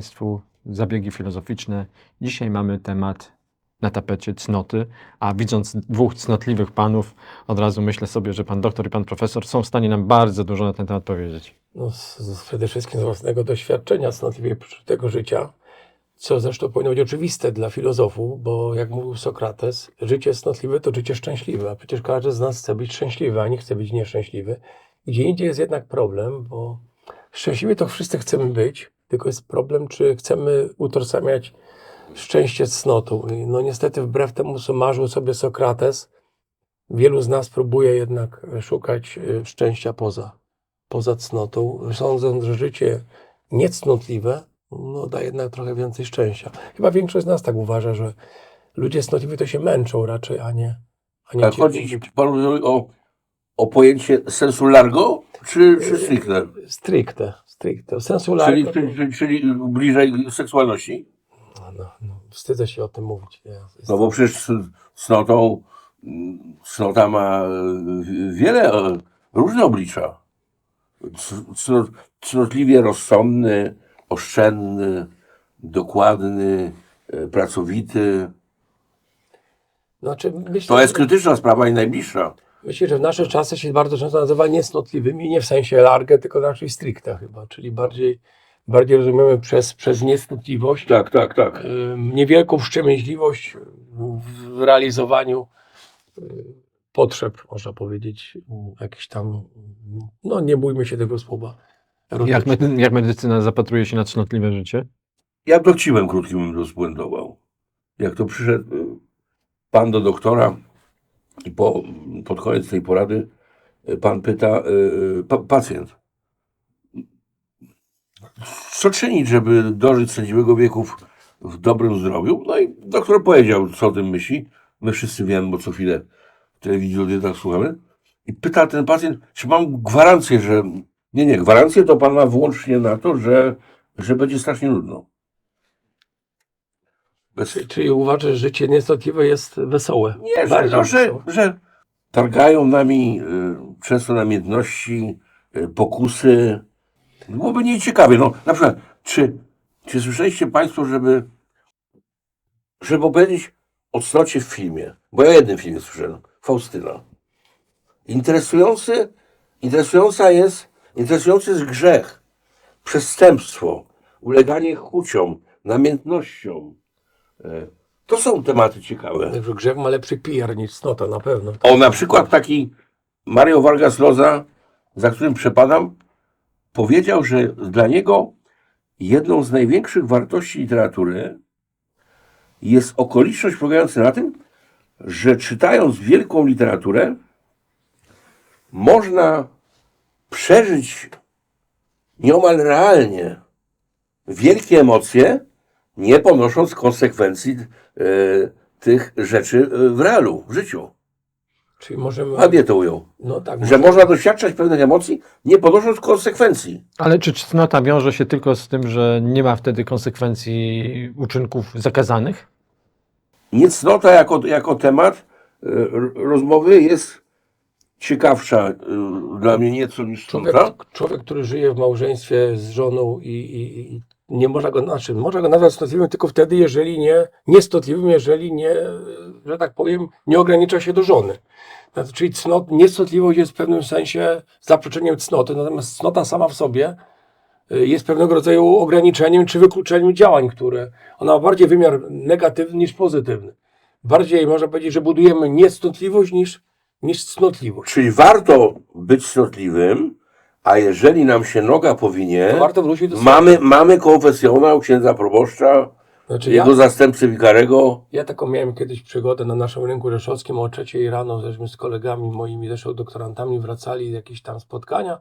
Państwu zabiegi filozoficzne. Dzisiaj mamy temat na tapecie cnoty, a widząc dwóch cnotliwych panów, od razu myślę sobie, że pan doktor i pan profesor są w stanie nam bardzo dużo na ten temat powiedzieć. No, z, z, przede wszystkim z własnego doświadczenia cnotliwie przeżytego życia, co zresztą powinno być oczywiste dla filozofów, bo jak mówił Sokrates, życie cnotliwe to życie szczęśliwe, a przecież każdy z nas chce być szczęśliwy, a nie chce być nieszczęśliwy. Gdzie indziej jest jednak problem, bo szczęśliwi to wszyscy chcemy być, tylko jest problem, czy chcemy utożsamiać szczęście z cnotą. No niestety wbrew temu, co marzył sobie Sokrates, wielu z nas próbuje jednak szukać y, szczęścia poza, poza cnotą, sądząc, że życie niecnotliwe no, da jednak trochę więcej szczęścia. Chyba większość z nas tak uważa, że ludzie cnotliwi to się męczą raczej, a nie, a nie cierpią. chodzi o, o pojęcie sensu largo, czy, czy stricte? Stricte, stricte. Sensu largo, czyli, czyli, czyli bliżej seksualności? no, no, wstydzę się o tym mówić. No bo przecież cnotą, cnota ma e, wiele e, różne oblicza. Cno- Cnotliwie rozsądny, oszczędny, dokładny, e, pracowity. Znaczy, myślę, To jest krytyczna sprawa i najbliższa. Myślę, że w naszych czasach się bardzo często nazywa niecnotliwymi, nie w sensie large, tylko raczej stricte chyba, czyli bardziej, bardziej rozumiemy przez, przez niecnotliwość Tak, tak, tak. niewielką wstrzemięźliwość w realizowaniu y, potrzeb, można powiedzieć, jakichś tam, no nie bójmy się tego słowa. Jak, medy- jak medycyna zapatruje się na cnotliwe życie? Ja dowcipem krótkim bym to spuentował. Jak to przyszedł y, pan do doktora i po, pod koniec tej porady y, pan pyta, y, y, pa, pacjent, co czynić, żeby dożyć sędziwego wieku w, w dobrym zdrowiu? No i doktor powiedział, co o tym myśli. My wszyscy wiemy, bo co chwilę w telewizji o dietach słuchamy. I pyta ten pacjent, czy mam gwarancję, że... Nie, nie, gwarancję to pan ma wyłącznie na to, że, że będzie strasznie nudno. Bez, Czyli, uważasz, że życie niecnotliwe jest wesołe. nie, że, no, że, że targają nami y, często namiętności, y, pokusy. Byłoby nieciekawie. No, na przykład, czy, czy słyszeliście Państwo, żeby, żeby opowiedzieć o cnocie w filmie? Bo ja jednym filmie słyszałem. Faustyna. Interesujący, interesująca jest, interesujący jest grzech, przestępstwo, uleganie chuciom, namiętnościom. E, To są tematy ciekawe. Także grzech ma lepszy PR niż cnota, na pewno. O, na przykład taki Mario Vargas Llosa, za którym przepadam, powiedział, że dla niego jedną z największych wartości literatury jest okoliczność polegająca na tym, że czytając wielką literaturę, można przeżyć nieomal realnie wielkie emocje, nie ponosząc konsekwencji e, tych rzeczy e, w realu, w życiu. Czyli możemy... Ładnie to ujął. No tak, Że możemy- można doświadczać pewnych emocji, nie ponosząc konsekwencji. Ale czy cnota wiąże się tylko z tym, że nie ma wtedy konsekwencji uczynków zakazanych? Niecnota jako, jako temat r- rozmowy jest ciekawsza e, dla mnie nieco niż Człowiek, cnota. człowiek, który żyje w małżeństwie z żoną i, i, i nie można go, znaczy, można go nazwać cnotliwym tylko wtedy, jeżeli nie, niestotliwym, jeżeli nie, że tak powiem, nie ogranicza się do żony. Znaczy, czyli cnot, niestotliwość jest w pewnym sensie zaprzeczeniem cnoty, natomiast cnota sama w sobie y, jest pewnego rodzaju ograniczeniem czy wykluczeniem działań, które ona ma bardziej wymiar negatywny niż pozytywny. Bardziej można powiedzieć, że budujemy niecnotliwość niż, niż cnotliwość. Czyli warto być cnotliwym, a jeżeli nam się noga powinie, To warto wrócić do mamy, mamy konfesjonał księdza proboszcza, Znaczy, ja, jego zastępcy wikarego. Ja taką miałem kiedyś przygodę na naszym rynku rzeszowskim o trzeciej rano, żeśmy z kolegami moimi zresztą doktorantami wracali z jakieś tam spotkania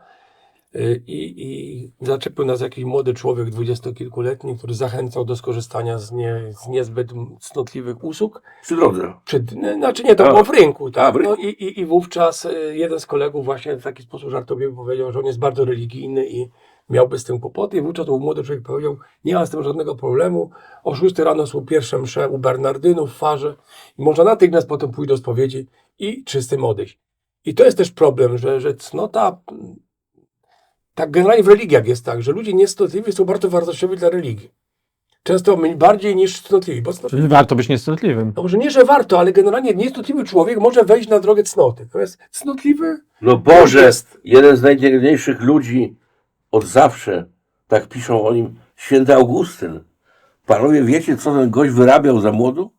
i, i zaczepił nas jakiś młody człowiek dwudziestokilkuletni, który zachęcał do skorzystania z, nie, z niezbyt cnotliwych usług. Przy drodze. Nie, znaczy nie, to A. było w rynku. Tak? A, w rynku. No, i, i, I wówczas y, jeden z kolegów właśnie w taki sposób żartobliwy powiedział, że on jest bardzo religijny i miałby z tym kłopoty. I wówczas ten młody człowiek powiedział, nie ma z tym żadnego problemu. O 6 rano są pierwsze msze u Bernardynów w farze i można natychmiast potem pójść do spowiedzi i czystym odejść. I to jest też problem, że, że cnota, tak generalnie w religiach jest tak, że ludzie niestotliwi są bardzo wartościowi dla religii. Często bardziej niż cnotliwi. Bo cnotliwi Czyli warto być niestotliwym. no może nie, że warto, ale generalnie niecnotliwy człowiek może wejść na drogę cnoty. Natomiast cnotliwy No Boże, jest. jeden z najpiękniejszych ludzi od zawsze, tak piszą o nim, święty Augustyn. Panowie, wiecie, co ten gość wyrabiał za młodu?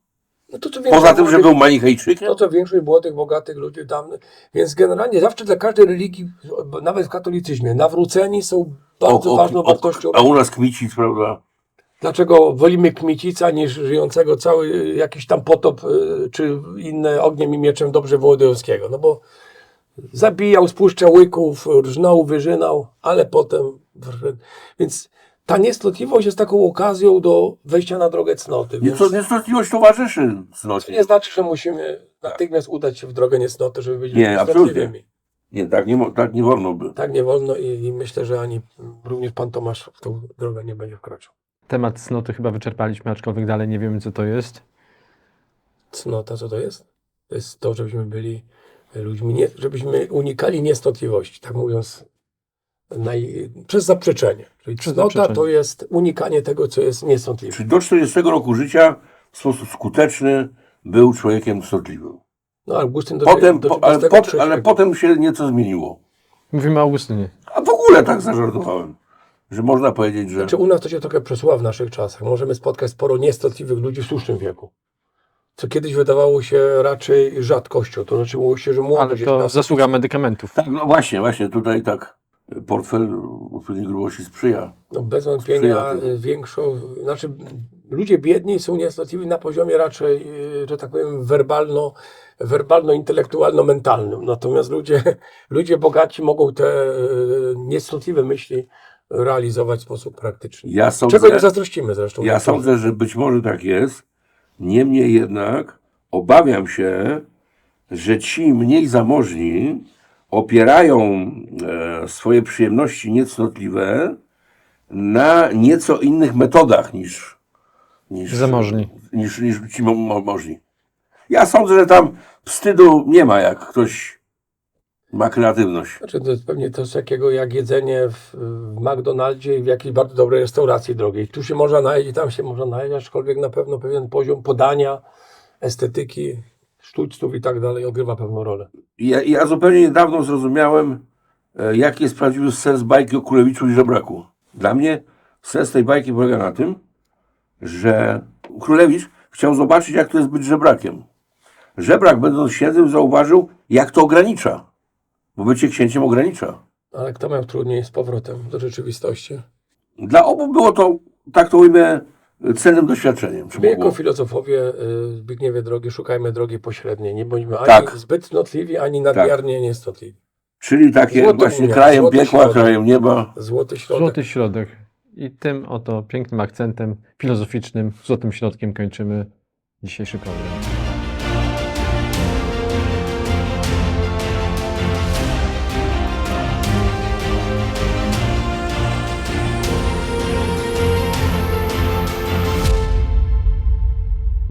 No to co Poza tym, że był manichejczykiem? No to większość młodych, bogatych ludzi dawnych. Więc generalnie zawsze dla każdej religii, nawet w katolicyzmie, nawróceni są bardzo ważną wartością. A u nas kmicic, prawda? Dlaczego wolimy Kmicica niż żyjącego cały jakiś tam potop y, czy inne ogniem i mieczem dobrze Wołodyjowskiego? No bo zabijał, spuszczał łyków, rżnął, wyżynał, ale potem... Więc ta niestotliwość jest taką okazją do wejścia na drogę cnoty. Więc Nieco, niestotliwość towarzyszy to cnocie. nie znaczy, że musimy natychmiast udać się w drogę niesnoty, żeby być Nie, niestotliwymi. Nie, tak nie, tak nie wolno by. Tak nie wolno i, i myślę, że ani również pan Tomasz w tą drogę nie będzie wkraczał. Temat cnoty chyba wyczerpaliśmy, aczkolwiek dalej nie wiemy, co to jest. Cnota, co to jest? To jest to, żebyśmy byli ludźmi, nie, żebyśmy unikali niestotliwości, tak mówiąc, naj, przez zaprzeczenie. Czyli Przez cnota zaprzeczenie. to jest unikanie tego, co jest niestotliwe. Czyli do 40 roku życia w sposób skuteczny był człowiekiem cnotliwym. No, Augustyn do, Potem, do po, ale, 23. pot, ale potem się nieco zmieniło. Mówimy o Augustynie. A w ogóle tak zażartowałem, że można powiedzieć, że... Znaczy u nas to się trochę przesuwa w naszych czasach. Możemy spotkać sporo niestotliwych ludzi w słusznym wieku. Co kiedyś wydawało się raczej rzadkością. To znaczy mówiło się, że Ale młodość to jest zasługa medykamentów. Tak, no właśnie, właśnie tutaj tak portfel odpowiedniej grubości sprzyja. No bez wątpienia Sprzyja większą, znaczy ludzie biedni są niestotliwi na poziomie raczej, y, że tak powiem, werbalno, werbalno-intelektualno-mentalnym. Natomiast ludzie, ludzie bogaci mogą te y, niestotliwe myśli realizować w sposób praktyczny. Ja sądzę, Czego nie zazdrościmy zresztą. ja sądzę, że być może tak jest. Niemniej jednak obawiam się, że ci mniej zamożni opierają e, swoje przyjemności niecnotliwe na nieco innych metodach niż, niż Zamożni. Niż, niż ci mo- mo- możni. Ja sądzę, że tam wstydu nie ma, jak ktoś ma kreatywność. Znaczy, to jest pewnie coś takiego jak jedzenie w, w McDonaldzie i w jakiejś bardzo dobrej restauracji drogiej. Tu się można najeść i tam się można najeść, aczkolwiek na pewno pewien poziom podania, estetyki, sztućców i tak dalej odgrywa pewną rolę. Ja, ja zupełnie niedawno zrozumiałem, e, jaki jest prawdziwy sens bajki o Królewiczu i żebraku. Dla mnie sens tej bajki polega na tym, że Królewicz chciał zobaczyć, jak to jest być żebrakiem. Żebrak, będąc księdzem, zauważył, jak to ogranicza. Bo bycie księciem ogranicza. Ale kto miał trudniej z powrotem do rzeczywistości? Dla obu było to, tak to ujmę, cennym doświadczeniem. Czy My jako filozofowie y, Zbigniewie drogi szukajmy drogi pośredniej. Nie bądźmy ani Tak. zbyt cnotliwi, ani nadmiernie niestotliwi. Czyli takie właśnie linia, krajem złoty piekła, środek. krajem nieba. Złoty środek. Złoty środek. I tym oto pięknym akcentem filozoficznym, złotym środkiem kończymy dzisiejszy program.